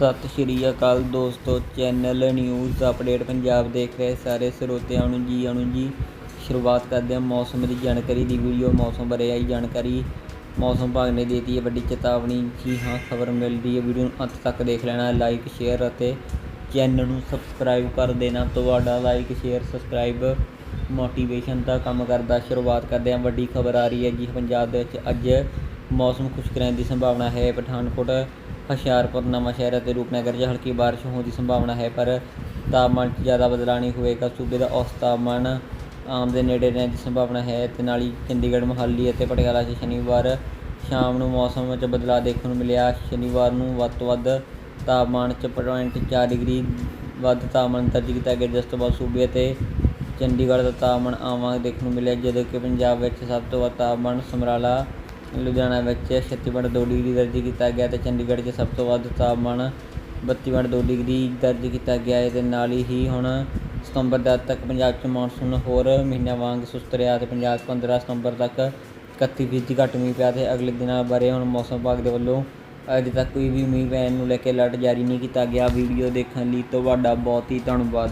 ਸਤਿ ਸ਼੍ਰੀ ਅਕਾਲ ਦੋਸਤੋ, channel news update Punjab ਦੇਖ ਰਹੇ ਸਾਰੇ ਸਰੋਤਿਆਂ ਨੂੰ ਜੀ ਆਣੂ ਜੀ। ਸ਼ੁਰੂਆਤ ਕਰਦੇ ਹਾਂ ਮੌਸਮ ਦੀ ਜਾਣਕਾਰੀ ਦੀ ਵੀਡੀਓ, ਮੌਸਮ ਬਾਰੇ ਆਈ ਜਾਣਕਾਰੀ। ਮੌਸਮ ਵਿਭਾਗ ਨੇ ਦਿੱਤੀ ਹੈ ਵੱਡੀ ਚੇਤਾਵਨੀ। ਜੀ ਹਾਂ, ਖਬਰ ਮਿਲਦੀ ਹੈ। ਵੀਡੀਓ ਨੂੰ ਅੰਤ ਤੱਕ ਦੇਖ ਲੈਣਾ ਲਾਈਕ ਸ਼ੇਅਰ ਅਤੇ ਚੈਨਲ ਨੂੰ ਸਬਸਕ੍ਰਾਈਬ ਕਰ ਦੇਣਾ। ਤੁਹਾਡਾ ਲਾਈਕ ਸ਼ੇਅਰ ਸਬਸਕ੍ਰਾਈਬ ਮੋਟੀਵੇਸ਼ਨ ਦਾ ਕੰਮ ਕਰਦਾ। ਸ਼ੁਰੂਆਤ ਕਰਦੇ ਹਾਂ। ਵੱਡੀ ਖਬਰ ਆ ਰਹੀ ਹੈ ਜੀ, ਪੰਜਾਬ ਦੇ ਵਿੱਚ ਅੱਜ ਮੌਸਮ ਖੁਸ਼ਕ ਰਹਿਣ ਦੀ ਸੰਭਾਵਨਾ ਹੈ। ਪਠਾਨਕੋਟ ਹੁਸ਼ਿਆਰਪੁਰ ਨਵਾਂਸ਼ਹਿਰ ਅਤੇ ਰੂਪਨਗਰ 'ਚ ਹਲਕੀ ਬਾਰਿਸ਼ ਹੋਣ ਦੀ ਸੰਭਾਵਨਾ ਹੈ, ਪਰ ਤਾਪਮਾਨ 'ਚ ਜ਼ਿਆਦਾ ਬਦਲਾਅ ਨਹੀਂ ਹੋਵੇਗਾ ਸੂਬੇ ਦਾ ਔਸਤ ਤਾਪਮਾਨ ਆਮ ਦੇ ਨੇੜੇ ਰਹਿਣ ਦੀ ਸੰਭਾਵਨਾ ਹੈ। ਅਤੇ ਨਾਲ ਹੀ ਚੰਡੀਗੜ੍ਹ, ਮੋਹਾਲੀ ਅਤੇ ਪਟਿਆਲਾ 'ਚ ਸ਼ਨੀਵਾਰ ਸ਼ਾਮ ਨੂੰ ਮੌਸਮ ਵਿੱਚ ਬਦਲਾਅ ਦੇਖਣ ਨੂੰ ਮਿਲਿਆ। ਸ਼ਨੀਵਾਰ ਨੂੰ ਵੱਧ ਤੋਂ ਵੱਧ ਤਾਪਮਾਨ 'ਚ ਪੁਆਇੰਟ ਚਾਰ ਡਿਗਰੀ ਵੱਧ ਤਾਪਮਾਨ ਦਰਜ ਕੀਤਾ ਗਿਆ, ਜਿਸ ਤੋਂ ਬਾਅਦ ਸੂਬੇ ਅਤੇ ਚੰਡੀਗੜ੍ਹ ਦਾ ਤਾਪਮਾਨ ਆਮ ਵਾਂਗ ਦੇਖਣ ਨੂੰ ਮਿਲਿਆ। ਜਦੋਂ ਕਿ ਪੰਜਾਬ ਵਿੱਚ ਸਭ ਤੋਂ ਵੱਧ ਤਾਪਮਾਨ ਸਮਰਾਲਾ ਲੁਧਿਆਣਾ ਵਿੱਚ 36.2 ਡਿਗਰੀ ਦਰਜ ਕੀਤਾ ਗਿਆ ਤੇ ਚੰਡੀਗੜ੍ਹ 'ਚ ਸਭ ਤੋਂ ਵੱਧ ਤਾਪਮਾਨ 32.2 ਡਿਗਰੀ ਦਰਜ ਕੀਤਾ ਗਿਆ। ਹੈ ਤੇ ਨਾਲ ਹੀ ਹੁਣ ਸਤੰਬਰ ਦਾ ਤੱਕ ਪੰਜਾਬ 'ਚ ਮੌਨਸੂਨ ਹੋਰ ਮਹੀਨਿਆਂ ਵਾਂਗ ਸੁਸਤ ਰਿਹਾ ਤੇ ਪੰਜਾਬ 'ਚ 15 ਸਤੰਬਰ ਤੱਕ 31 ਫੀਸਦੀ ਘੱਟ ਮੀਂਹ ਪਿਆ ਤੇ ਅਗਲੇ ਦਿਨਾਂ ਬਾਰੇ ਹੁਣ ਮੌਸਮ ਵਿਭਾਗ ਦੇ ਵੱਲੋਂ ਅਜੇ ਤੱਕ ਕੋਈ ਵੀ ਮੀਂਹ ਪੈਣ ਨੂੰ ਲੈ ਕੇ ਅਲਰਟ ਜਾਰੀ ਨਹੀਂ ਕੀਤਾ ਗਿਆ। ਵੀਡੀਓ ਦੇਖਣ ਲਈ ਤੁਹਾਡਾ ਬਹੁਤ ਹੀ ਧੰਨਵਾਦ।